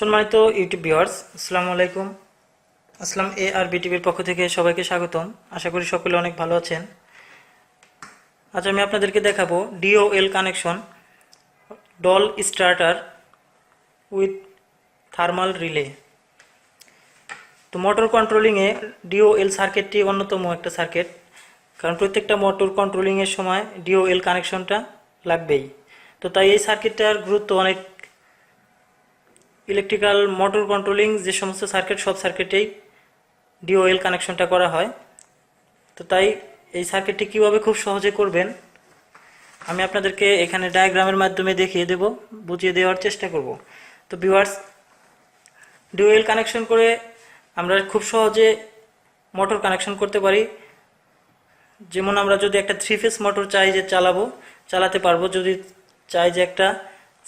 সম্মানিত YouTube viewers আসসালামু আলাইকুম। আসসালাম এ আর বিটিভির পক্ষ থেকে সবাইকে স্বাগতম। আশা করি সকলে অনেক ভালো আছেন। আজ আমি আপনাদেরকে দেখাবো DOL connection DOL starter with thermal relay তো মোটর কন্ট্রোলিংয়ে ডিওএল সার্কিটটি অন্যতম একটা সার্কিট কারণ প্রত্যেকটা মোটর কন্ট্রোলিংয়ের সময় ডিওএল কানেকশনটা লাগবেই। তো তাই এই সার্কিটটার গুরুত্ব অনেক ইলেকট্রিক্যাল মোটর কন্ট্রোলিং যে সমস্ত সার্কিট সব সার্কিটেই ডিওএল কানেকশনটা করা হয়। তো তাই এই সার্কিটটি কীভাবে খুব সহজে করবেন, আমি আপনাদেরকে এখানে ডায়াগ্রামের মাধ্যমে দেখিয়ে দেব, বুঝিয়ে দেওয়ার চেষ্টা করব। তো ভিউয়ার্স ডিওএল কানেকশন করে আমরা খুব সহজে মোটর কানেকশন করতে পারি। যেমন আমরা যদি একটা থ্রি ফেস মোটর চাই যে চালাবো, চালাতে পারব। যদি চাই যে একটা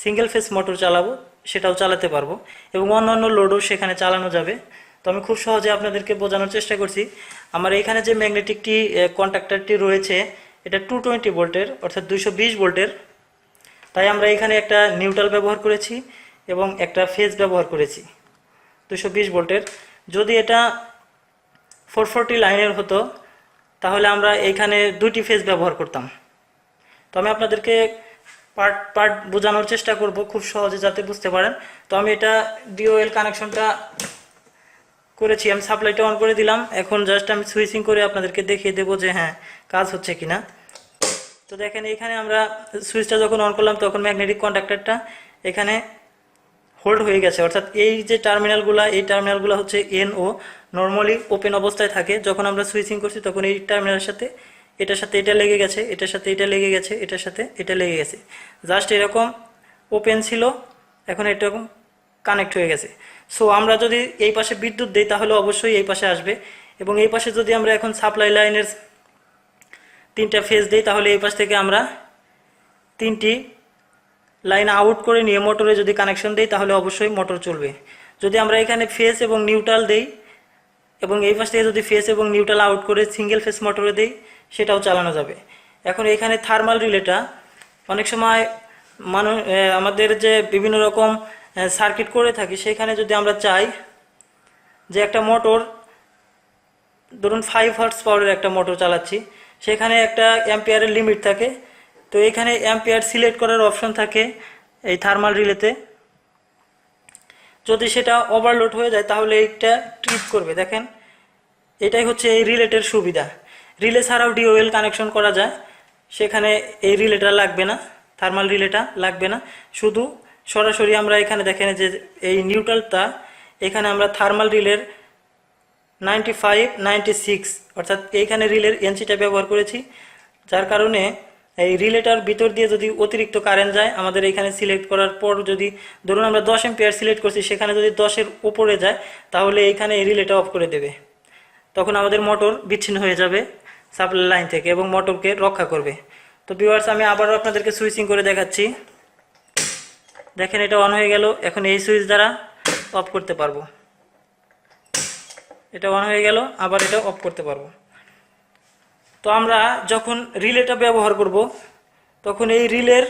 সিঙ্গেল ফেস মোটর চালাবো সেটাও চালাতে পারব এবং অন্যান্য লোডও সেখানে চালানো যাবে। তো আমি খুব সহজে আপনাদেরকে বোঝানোর চেষ্টা করছি। আমার এখানে যে ম্যাগনেটিকটি কন্ট্রাক্টরটি রয়েছে, এটা টু টোয়েন্টি ভোল্টের অর্থাৎ দুইশো বিশ ভোল্টের তাই আমরা এখানে একটা নিউট্রাল ব্যবহার করেছি এবং একটা ফেজ ব্যবহার করেছি দুশো বিশ ভোল্টের যদি এটা ফোর ফোরটি লাইনের হতো, তাহলে আমরা এইখানে দুইটি ফেজ ব্যবহার করতাম। তো আমি আপনাদেরকে পার্ট পার্ট বোঝানোর চেষ্টা করব খুব সহজে যাতে বুঝতে পারেন। তো আমি এটা ডিওএল কানেকশনটা করেছি, আমি সাপ্লাইটা অন করে দিলাম। এখন জাস্ট আমি সুইচিং করে আপনাদেরকে দেখিয়ে দেবো যে হ্যাঁ কাজ হচ্ছে কিনা। তো দেখেন, এখানে আমরা সুইচটা যখন অন করলাম, তখন ম্যাগনেটিক কন্ডাক্টরটা এখানে হোল্ড হয়ে গেছে। অর্থাৎ এই যে টার্মিনালগুলো এই টার্মিনালগুলো হচ্ছে এন ও নর্মালি ওপেন অবস্থায় থাকে। যখন আমরা সুইচিং করছি, তখন এই টার্মিনালের সাথে এটার সাথে এটা লেগে গেছে, এটার সাথে এটা লেগে গেছে, এটার সাথে এটা লেগে গেছে। জাস্ট এরকম ওপেন ছিল, এখন এরকম কানেক্ট হয়ে গেছে। সো আমরা যদি এই পাশে বিদ্যুৎ দিই, তাহলে অবশ্যই এই পাশে আসবে। এবং এই পাশে যদি আমরা এখন সাপ্লাই লাইনের তিনটা ফেজ দিই, তাহলে এই পাশ থেকে আমরা তিনটি লাইন আউট করে নিয়ে মোটরে যদি কানেকশন দিই, তাহলে অবশ্যই মোটর চলবে। যদি আমরা এখানে ফেস এবং নিউট্রাল দেই, এবং এই পাশ থেকে যদি ফেস এবং নিউট্রাল আউট করে সিঙ্গেল ফেস মোটরে দিই সেটাও চালানো যাবে। এখন এখানে থার্মাল রিলেটা অনেক সময় মানুষ আমাদের যে বিভিন্ন রকম সার্কিট করে থাকি, সেখানে যদি আমরা চাই যে একটা মোটর ধরুন ফাইভ হার্টস পাওয়ারের একটা মোটর চালাচ্ছি, সেখানে একটা অ্যাম্পিয়ারের লিমিট থাকে। তো এখানে অ্যাম্পিয়ার সিলেক্ট করার অপশন থাকে এই থার্মাল রিলেতে যদি সেটা ওভারলোড হয়ে যায়, তাহলে এইটা ট্রিপ করবে। দেখেন, এটাই হচ্ছে এই রিলেটের সুবিধা। রিলে ছাড়াও ডিওএল কানেকশন করা যায়। সেখানে এই রিলেটা লাগবে না, থার্মাল রিলেটা লাগবে না। শুধু সরাসরি আমরা এখানে দেখেন যে এই নিউট্রালটা, এখানে আমরা থার্মাল রিলের নাইনটি ফাইভ, নাইনটি সিক্স, অর্থাৎ এইখানে রিলের এনসিটা ব্যবহার করেছি। যার কারণে এই রিলেটার ভিতর দিয়ে যদি অতিরিক্ত কারেন্ট যায়, আমাদের এখানে সিলেক্ট করার পর যদি ধরুন আমরা দশ এম্পিয়ার সিলেক্ট করছি, সেখানে যদি দশের উপরে যায়, তাহলে এইখানে এই রিলেটা অফ করে দেবে। তখন আমাদের মোটর বিচ্ছিন্ন হয়ে যাবে। সাপ্লাই লাইন থেকে এবং মোটরকে রক্ষা করবে। তো ভিউয়ার্স আমি আবারও আপনাদেরকে সুইচিং করে দেখাচ্ছি। দেখেন, এটা অন হয়ে গেল। এখন এই সুইচ দ্বারা অফ করতে পারব। এটা অন হয়ে গেল, আবার এটা অফ করতে পারব। তো আমরা যখন রিলেটা ব্যবহার করব, তখন এই রিলের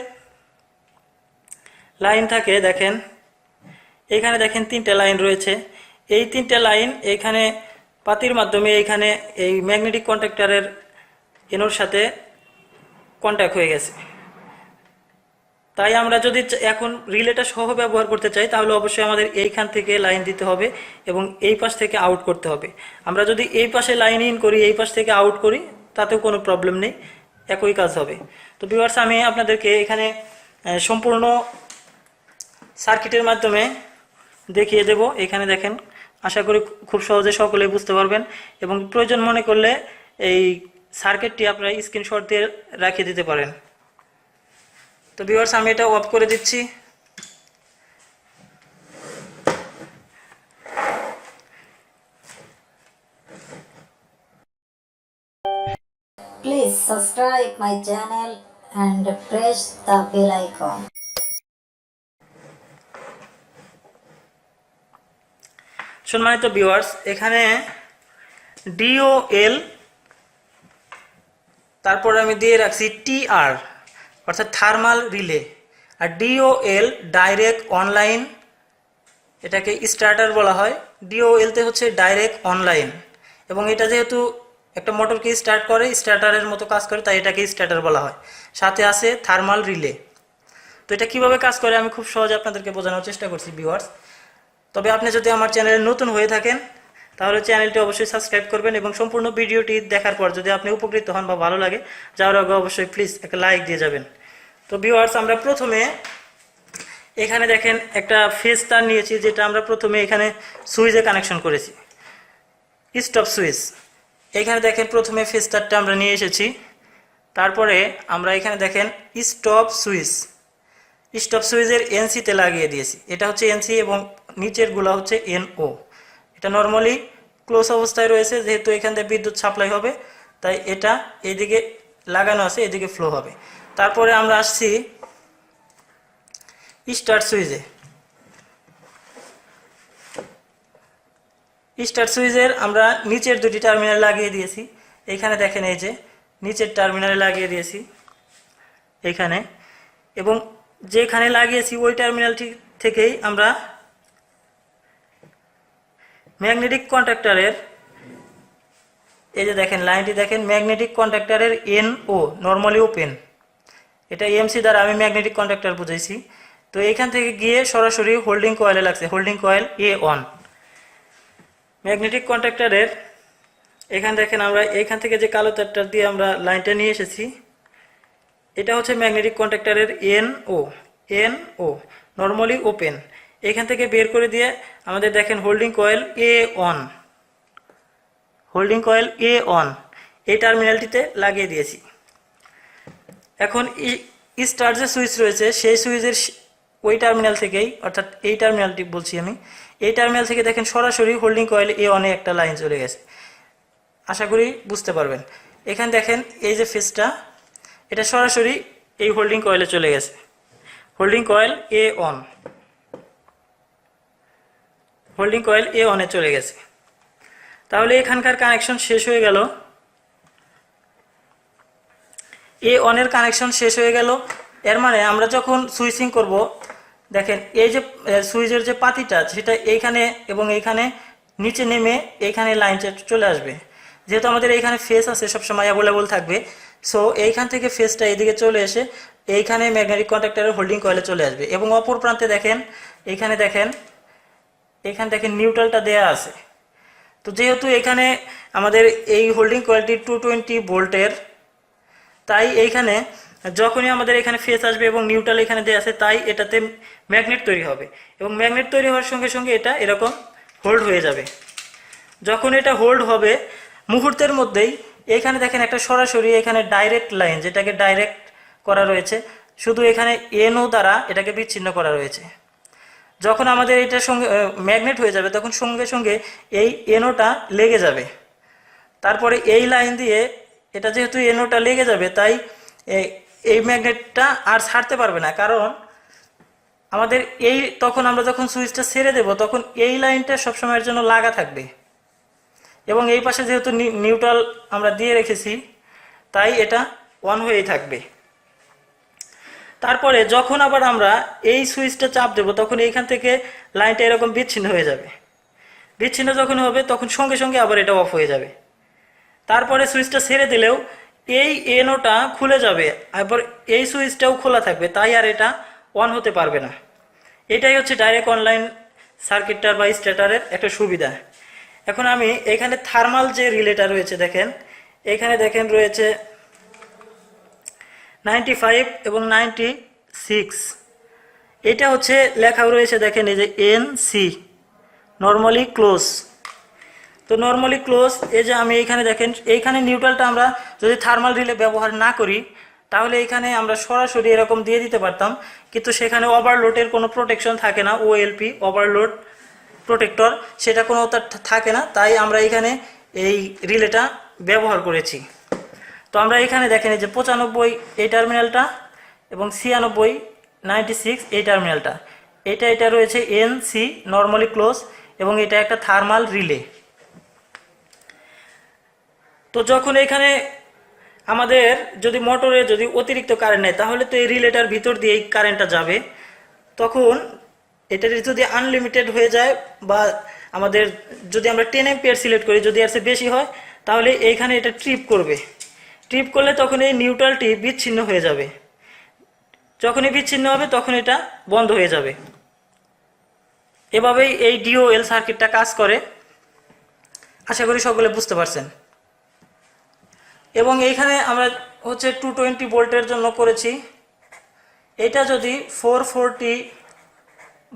লাইন থাকে, দেখেন, এখানে দেখেন তিনটা লাইন রয়েছে। এই তিনটা লাইন এখানে পাতির মাধ্যমে এখানে এই ম্যাগনেটিক কন্ট্রাক্টরের এনোর সাথে কন্ট্যাক্ট হয়ে গেছে। তাই আমরা যদি এখন রিলেটা সহ ব্যবহার করতে চাই, তাহলে অবশ্যই আমাদের এইখান থেকে লাইন দিতে হবে এবং এই পাশ থেকে আউট করতে হবে। আমরা যদি এই পাশে লাইন ইন করি, এই পাশ থেকে আউট করি, তাতেও কোনো প্রবলেম নেই। একই কাজ হবে। তো ভিউয়ার্স আমি আপনাদেরকে এখানে সম্পূর্ণ সার্কিটের মাধ্যমে দেখিয়ে দেব। এখানে দেখেন আশা করি খুব সহজে সকলে বুঝতে পারবেন। এবং প্রয়োজন মনে করলে এই সার্কিটটি আপনারা স্ক্রিনশট দিয়ে রাখিয়ে দিতে পারেন। তো ভিউয়ার্স আমি এটা অফ করে দিচ্ছি। Please subscribe my channel and press the bell icon. সম্মানিত ভিউয়ার্স এখানে ডিওএল তারপর আমি দিয়ে রাখছি টিআর অর্থাৎ থার্মাল রিলে আর ডিওএল ডাইরেক্ট অনলাইন এটাকে স্টার্টার বলা হয়। ডিওএলতে হচ্ছে ডাইরেক্ট অনলাইন এবং এটা যেহেতু একটা মোটরকে স্টার্ট করে স্টার্টারের মতো কাজ করে, তাই এটাকে স্টার্টার বলা হয়। সাথে আছে থার্মাল রিলে তো এটা কীভাবে কাজ করে, আমি খুব সহজে আপনাদেরকে বোঝানোর চেষ্টা করছি ভিউয়ার্স তবে আপনি যদি আমার চ্যানেলে নতুন হয়ে থাকেন, তাহলে চ্যানেলটি অবশ্যই সাবস্ক্রাইব করবেন এবং সম্পূর্ণ ভিডিওটি দেখার পর যদি আপনি উপকৃত হন বা ভালো লাগে, যাওয়ার আগে অবশ্যই প্লিজ একটা লাইক দিয়ে যাবেন। তো ভিউয়ার্স আমরা প্রথমে এখানে দেখেন একটা ফেস তার নিয়েছি, যেটা আমরা প্রথমে এখানে সুইচে কানেকশন করেছি। স্টপ সুইচ এখানে দেখেন প্রথমে ফেস তারটা আমরা নিয়ে এসেছি। তারপরে আমরা এখানে দেখেন স্টপ সুইচ স্টপ সুইচের এনসিতে লাগিয়ে দিয়েছি। এটা হচ্ছে এনসি এবং নিচেরগুলা হচ্ছে এনও এটা নর্মালি ক্লোজ অবস্থায় রয়েছে, যেহেতু এখান থেকে বিদ্যুৎ সাপ্লাই হবে, তাই এটা এইদিকে লাগানো আছে, এদিকে ফ্লো হবে। তারপরে আমরা আসছি স্টার্ট সুইচে। স্টার্ট সুইচের আমরা নিচের দুটি টার্মিনাল লাগিয়ে দিয়েছি। এখানে দেখেন এই যে, নিচের টার্মিনালে লাগিয়ে দিয়েছি, এখানে। এবং যেখানে লাগিয়েছি, ওই টার্মিনালটি থেকেই আমরা ম্যাগনেটিক কন্ট্রাক্টরের, এই যে দেখেন, লাইনটি দেখেন, ম্যাগনেটিক কন্ট্রাক্টরের এন ও নর্মালি ওপেন এটা এমসি দ্বারা আমি ম্যাগনেটিক কন্ট্রাক্টর বুঝাইছি। তো এখান থেকে গিয়ে সরাসরি হোল্ডিং কয়েলে লাগছে holding coil A one magnetic কন্ট্রাক্টরের, এখান দেখেন আমরা, এখান থেকে যে কালো তারটা দিয়ে আমরা লাইনটা নিয়ে এসেছি, এটা হচ্ছে magnetic কন্ট্রাক্টরের N O N O normally open এখান থেকে বের করে দিয়ে আমাদের দেখেন holding coil A one holding coil A one এই টার্মিনালটিতে লাগিয়ে দিয়েছি। এখন স্টার যে সুইচ রয়েছে, সেই সুইচের ওই টার্মিনাল থেকেই, অর্থাৎ এই টার্মিনালটি বলছি আমি, এই টার্মিনাল থেকে দেখেন সরাসরি হোল্ডিং কয়েল এ অনে একটা লাইন চলে গেছে। আশা করি বুঝতে পারবেন। এখানে দেখেন এই যে ফেসটা এটা সরাসরি এই হোল্ডিং কয়েলে চলে গেছে। Holding coil A one holding coil A অনে চলে গেছে। তাহলে এখানকার কানেকশন শেষ হয়ে গেল। এ অনের কানেকশন শেষ হয়ে গেল। এর মানে আমরা যখন সুইচিং করব, দেখেন এই যে সুইচের যে পাতিটা, সেটা এইখানে এবং এইখানে নিচে নেমে এইখানে লাইনটা চলে আসবে। যেহেতু আমাদের এইখানে ফেস আছে, সবসময় অ্যাভেলেবল থাকবে। সো এইখান থেকে ফেসটা এইদিকে চলে এসে এইখানে ম্যাগনেটিক কন্ট্রাক্টরের হোল্ডিং কয়েলে চলে আসবে। এবং অপর প্রান্তে দেখেন, এইখানে দেখেন এখানে দেখেন নিউট্রালটা দেয়া আছে। তো যেহেতু এখানে আমাদের এই হোল্ডিং কয়েলটি টু টোয়েন্টি ভোল্টের, তাই এইখানে যখনই আমাদের এখানে ফেস আসবে এবং নিউট্রাল এখানে দেওয়া আছে, তাই এটাতে ম্যাগনেট তৈরি হবে। এবং ম্যাগনেট তৈরি হওয়ার সঙ্গে সঙ্গে এটা এরকম হোল্ড হয়ে যাবে। যখন এটা হোল্ড হবে, মুহূর্তের মধ্যেই এখানে দেখেন একটা সরাসরি এখানে ডাইরেক্ট লাইন যেটাকে ডাইরেক্ট করা রয়েছে, শুধু এখানে এনও দ্বারা এটাকে বিচ্ছিন্ন করা রয়েছে। যখন আমাদের এটার সঙ্গে ম্যাগনেট হয়ে যাবে, তখন সঙ্গে সঙ্গে এই এনোটা লেগে যাবে। তারপরে এই লাইন দিয়ে এটা যেহেতু এনোটা লেগে যাবে, তাই এই ম্যাগনেটটা আর ছাড়তে পারবে না। কারণ আমাদের এই, তখন আমরা যখন সুইচটা ছেড়ে দেব, তখন এই লাইনটা সবসময়ের জন্য লাগা থাকবে। এবং এই পাশে যেহেতু নিউট্রাল আমরা দিয়ে রেখেছি, তাই এটা অন হয়েই থাকবে। তারপরে যখন আবার আমরা এই সুইচটা চাপ দেব, তখন এইখান থেকে লাইনটা এরকম বিচ্ছিন্ন হয়ে যাবে। বিচ্ছিন্ন যখন হবে, তখন সঙ্গে সঙ্গে আবার এটা অফ হয়ে যাবে। তারপরে সুইচটা ছেড়ে দিলেও এই এনোটা খুলে যাবে এরপর এই সুইচটাও খোলা থাকবে, তাই আর এটা অন হতে পারবে না। এটাই হচ্ছে ডাইরেক্ট অনলাইন সার্কিটটার বা স্টেটারের একটা সুবিধা। এখন আমি এখানে থার্মাল যে রিলেটা রয়েছে, দেখেন, এখানে দেখেন রয়েছে নাইনটি ফাইভ এবং নাইনটি সিক্স। এটা হচ্ছে লেখা রয়েছে, দেখেন এই যে এন সি নর্মালি ক্লোজ তো নর্মালি ক্লোজ এই যে আমি এইখানে দেখেন, এইখানে নিউট্রালটা আমরা যদি থার্মাল রিলে ব্যবহার না করি, তাহলে এখানে আমরা সরাসরি এরকম দিয়ে দিতে পারতাম, কিন্তু সেখানে ওভারলোডের কোনো প্রোটেকশন থাকে না ওএলপি ওভারলোড প্রোটেক্টর সেটা কোনো থাকে না, তাই আমরা এখানে এই রিলেটা ব্যবহার করেছি। তো আমরা এখানে দেখেন এই যে পঁচানব্বই এই টার্মিনালটা এবং ছিয়ানব্বই নাইনটি সিক্স এই টার্মিনালটা এটা এটা রয়েছে এন সি নর্মালি ক্লোজ এবং এটা একটা থার্মাল রিলে তো যখন এখানে আমাদের যদি মোটরে যদি অতিরিক্ত কারেন্ট নেয়, তাহলে তো এই রিলেটার ভিতর দিয়ে এই কারেন্টটা যাবে। তখন এটার যদি আনলিমিটেড হয়ে যায় বা আমাদের যদি আমরা টেন এম্পিয়ার সিলেক্ট করি, যদি এর চেয়ে বেশি হয়, তাহলে এইখানে এটা ট্রিপ করবে। ট্রিপ করলে তখন এই নিউট্রালটি বিচ্ছিন্ন হয়ে যাবে। যখনই বিচ্ছিন্ন হবে, তখন এটা বন্ধ হয়ে যাবে। এভাবেই এই ডিওএল সার্কিটটা কাজ করে। আশা করি সকলে বুঝতে পারছেন। এবং এইখানে আমরা হচ্ছে টু টোয়েন্টি ভোল্টের জন্য করেছি। এটা যদি ফোর ফোরটি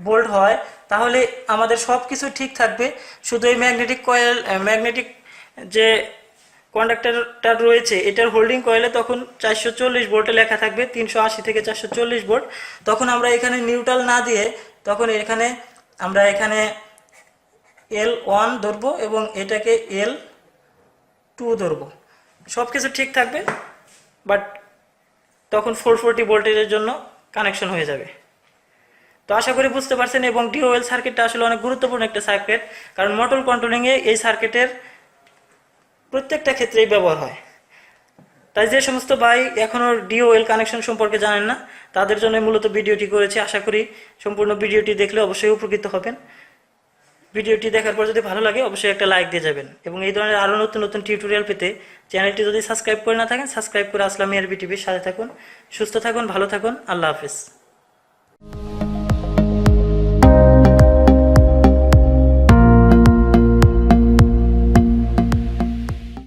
ভোল্ট হয়, তাহলে আমাদের সব কিছু ঠিক থাকবে। শুধু এই ম্যাগনেটিক কয়েল ম্যাগনেটিক যে কন্ডাক্টরটা রয়েছে, এটার হোল্ডিং কয়েলে তখন চারশো চল্লিশ ভোল্টে লেখা থাকবে, তিনশো আশি থেকে চারশো চল্লিশ ভোল্ট তখন আমরা এখানে নিউট্রাল না দিয়ে তখন এখানে আমরা এখানে এল ওয়ান ধরবো এবং এটাকে এল টু ধরবো। সব কিছু ঠিক থাকবে বাট তখন ফোর ফোরটি ভোল্টেজের জন্য কানেকশন হয়ে যাবে। তো আশা করি বুঝতে পারছেন, এবং ডিওএল সার্কিটটা আসলে অনেক গুরুত্বপূর্ণ একটা সার্কিট কারণ মোটর কন্ট্রোলিংয়ে এই সার্কিটের প্রত্যেকটা ক্ষেত্রেই ব্যবহার হয়। তাই যে সমস্ত ভাই এখনও ডিওএল কানেকশন সম্পর্কে জানেন না, তাদের জন্য মূলত ভিডিওটি করেছি। আশা করি সম্পূর্ণ ভিডিওটি দেখলে অবশ্যই উপকৃত হবেন। ভিডিওটি দেখার পর যদি ভালো লাগে, অবশ্যই একটা লাইক দিয়ে যাবেন। এবং এই ধরনের আরও নতুন নতুন টিউটোরিয়াল পেতে চ্যানেলটি যদি সাবস্ক্রাইব করে না থাকেন সাবস্ক্রাইব করে আসলাম এর বিটিভির সাথে থাকুন। সুস্থ থাকুন, ভালো থাকুন। আল্লাহ হাফিজ।